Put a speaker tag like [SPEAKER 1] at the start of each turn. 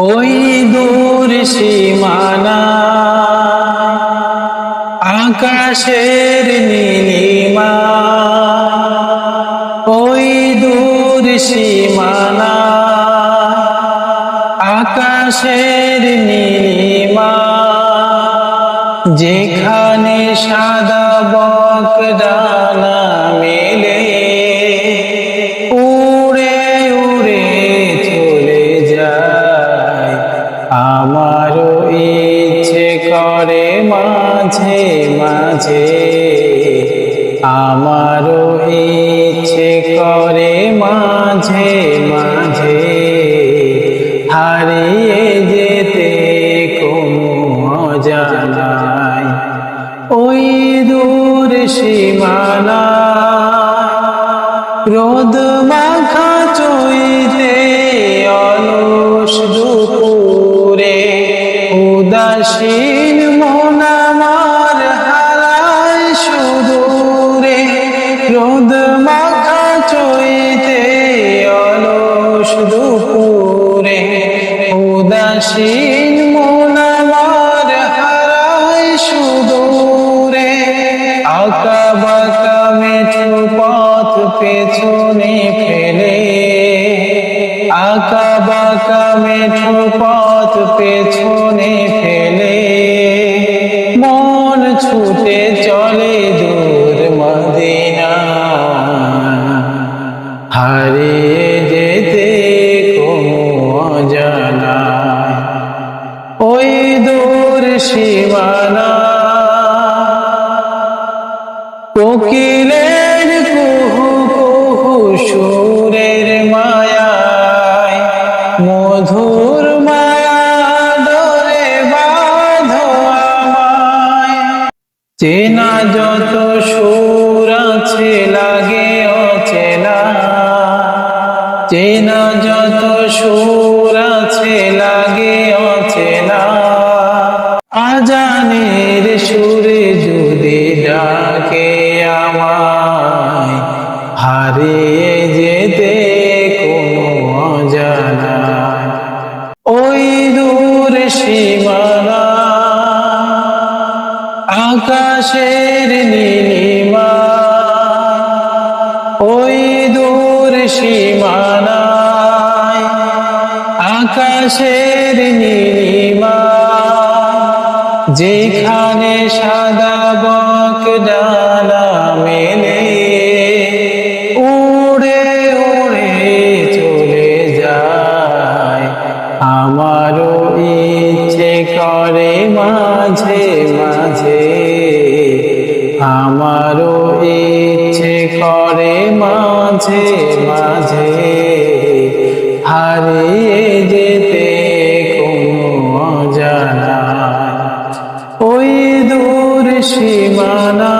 [SPEAKER 1] ওই দূর সীমানা। আকাশের নীলিমা। ওই দূর সীমানা। আকাশের নীলিমা। যেখানে সাদা বক ডানা মেলে আমারও ইচ্ছে করে মাঝে মাঝে, আমারও ইচ্ছে করে মাঝে মাঝে, হারিয়ে যেতে কোনো অজানায় ওই দূর সীমানা, রোদ মাখা উদাসীন মন আমার হারায় সুদূরে। রোদ মাখা চইতে অলস দুপুরে। উদাসীন মন আমার হারায় সুদূরে। আঁকা বাঁকা মেঠো পথ পেছনে ফেলে। আঁকা বাঁকা মেঠো পথ পেছনে ফেলে। মন ছুটে চলে দূর মদিনা। হারিয়ে যেতে অজানা। ওই দূর সীমানা চেনা যত সুর আছে লাগে অচেনা চেনা যত সুর আছে আকাশের নীলিমা, ওই দূর সীমানায় আকাশের নীলিমা, যেখানে সাদা বক ডানা মেলে, উড়ে উড়ে চলে যায়। আমারও ইচ্ছে করে মাঝে মাঝে আমারও ইচ্ছে করে মাঝে মাঝে হারিয়ে যেতে কোনো অজানা ওই দূর সীমানা